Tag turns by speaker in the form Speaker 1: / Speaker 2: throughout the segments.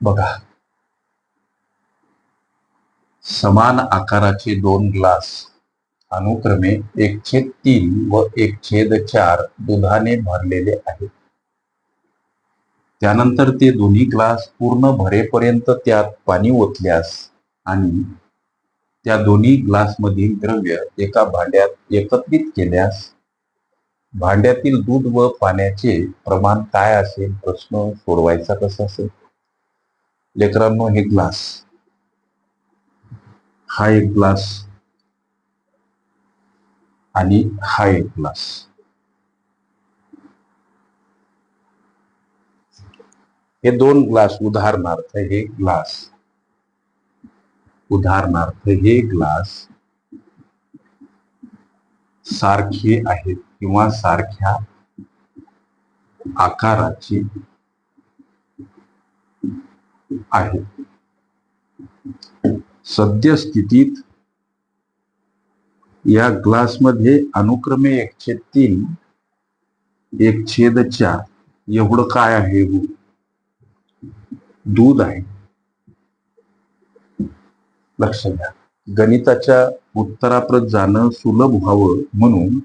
Speaker 1: बघा. समान आकाराचे दोन ग्लास अनुक्रमे एक छेद तीन व एक छेद चार दुधाने भरलेले आहेत. त्यानंतर ते दोन्ही ग्लास पूर्ण भरेपर्यंत त्यात पाणी ओतल्यास आणि त्या दोन्ही ग्लासमधील द्रव्य एका भांड्यात एकत्रित केल्यास भांड्यातील दूध व पाण्याचे प्रमाण काय असेल? प्रश्न सोडवायचा कसा असेल? लेकरांनो हे ग्लास हा एक ग्लास आणि हा एक ग्लास हे दोन ग्लास उदाहरणार्थ हे ग्लास उदाहरणार्थ हे ग्लास सारखे आहेत किंवा सारख्या आकाराची आहे. सद्यस्थितीत या ग्लासमध्ये अनुक्रमे एक छेद तीन एक छेद चार एवढं काय आहे हो? दूध आहे. लक्ष द्या गणिताच्या उत्तराप्रत जाणं सुलभ व्हावं म्हणून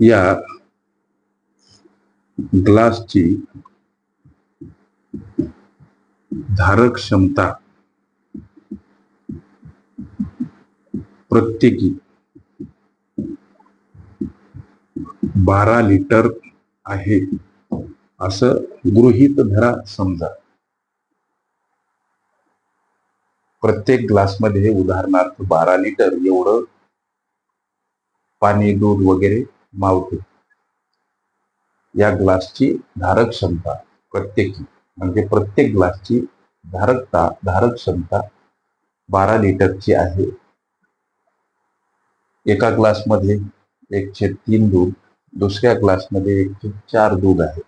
Speaker 1: या ग्लासची धारक क्षमता. प्रत्येकी बारा लिटर आहे असं गृहित धरा समजा. प्रत्येक ग्लासमध्ये उदाहरणार्थ बारा लिटर एवढं पाणी दूध वगैरे मावते. या ग्लासची धारक क्षमता प्रत्येकी म्हणजे प्रत्येक ग्लासची धारकता धारक क्षमता बारा लिटरची आहे. एका ग्लासमध्ये एकशे तीन दूध दुसऱ्या ग्लासमध्ये एकशे चार दूध आहे.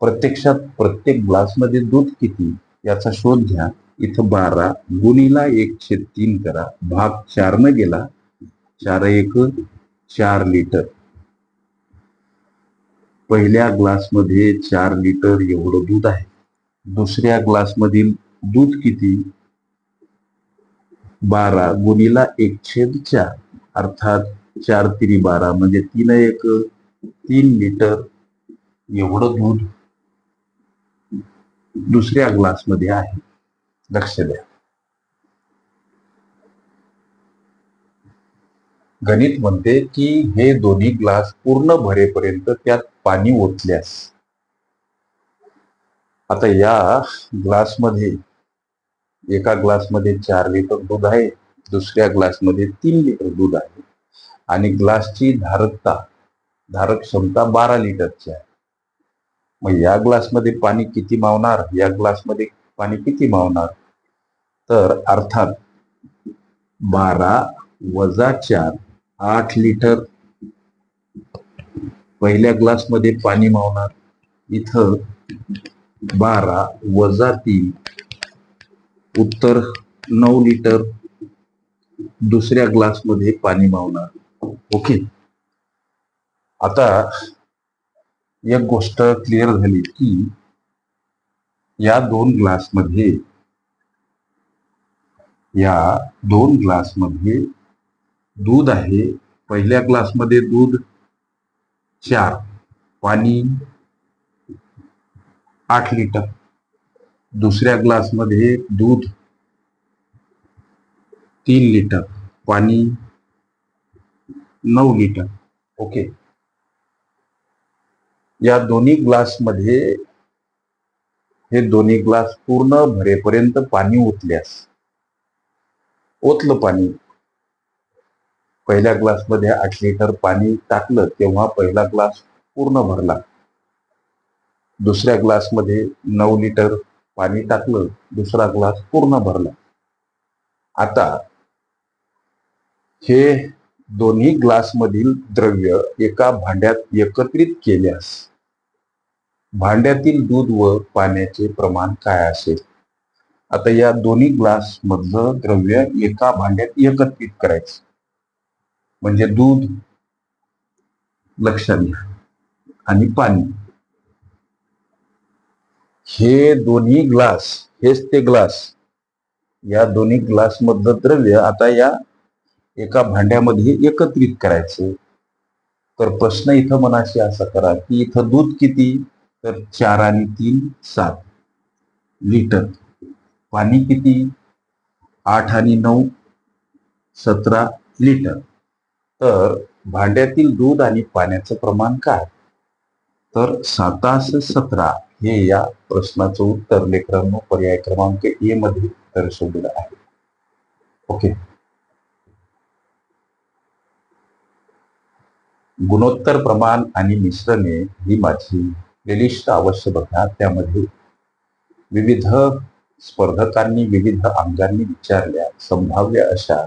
Speaker 1: प्रत्यक्षात प्रत्येक ग्लासमध्ये दूध किती याचा शोध घ्या. इथं बारा गुणीला एकशे तीन करा. भाग चारनं गेला. चार एक चार लिटर. पहिल्या ग्लासमध्ये चार लिटर एवढं दूध आहे. दुसऱ्या ग्लासमधील दूध किती? बारा गुणीला एक छेद चार अर्थात चार तिरी बारा म्हणजे तीन एक तीन लिटर एवढं दूध दुसऱ्या ग्लासमध्ये आहे. लक्ष द्या. गणित म्हणते की हे दोन्ही ग्लास पूर्ण भरेपर्यंत त्यात पाणी ओतल्यास. आता या ग्लासमध्ये एका ग्लासमध्ये चार लिटर दूध आहे दुसऱ्या ग्लासमध्ये तीन लिटर दूध आहे. आणि ग्लासची धारकता धारक क्षमता बारा लिटरची आहे. मग या ग्लासमध्ये पाणी किती मावणार? या ग्लासमध्ये पाणी किती मावणार? तर अर्थात बारा वजा चार आठ लिटर पहिल्या ग्लासमध्ये पाणी मावणार. इथं बारा वजा तीन. उत्तर नऊ लिटर दुसऱ्या ग्लासमध्ये पाणी मावणार. ओके आता एक गोष्ट क्लिअर झाली की या दोन ग्लासमध्ये या दोन ग्लासमध्ये दूध आहे. पहिल्या ग्लासमध्ये दूध चार पाणी आठ लिटर. दुसऱ्या ग्लासमध्ये दूध तीन लिटर पाणी नऊ लिटर. ओके. या दोन्ही ग्लासमध्ये हे दोन्ही ग्लास पूर्ण भरेपर्यंत पाणी ओतल्यास ओतलं पाणी पहिल्या ग्लासमध्ये आठ लिटर पाणी टाकलं तेव्हा पहिला ग्लास पूर्ण भरला. दुसऱ्या ग्लासमध्ये नऊ लिटर पाणी टाकलं दुसरा ग्लास पूर्ण भरला. आता हे दोन्ही ग्लासमधील द्रव्य एका भांड्यात एकत्रित केल्यास भांड्यातील दूध व पाण्याचे प्रमाण काय असेल? आता या दोन्ही ग्लास मधलं द्रव्य एका भांड्यात एकत्रित करायचं. म्हणजे दूध लक्षात घ्या आणि पाणी. हे दोन्ही ग्लास हेच ते ग्लास या दोन्ही ग्लास मधलं द्रव्य आता या एका भांड्यामध्ये एकत्रित करायचं. तर प्रश्न इथं मनाशी असा करा की इथं दूध किती? तर चार आणि तीन सात लिटर. पाणी किती? आठ आणि नऊ सतरा लिटर. तर भांड्यातील दूध आणि पाण्याचं प्रमाण काय? तर सातास सतरा हे या प्रश्नाचं उत्तर लेकरांनो पर्याय क्रमांक ए मध्ये दर्शवलेलं आहे. ओके. गुणोत्तर प्रमाण आणि मिश्रणे ही माझी प्लेलिस्ट अवश्य बघा. त्यामध्ये विविध स्पर्धकांनी विविध अंगांनी विचारल्या संभाव्य अशा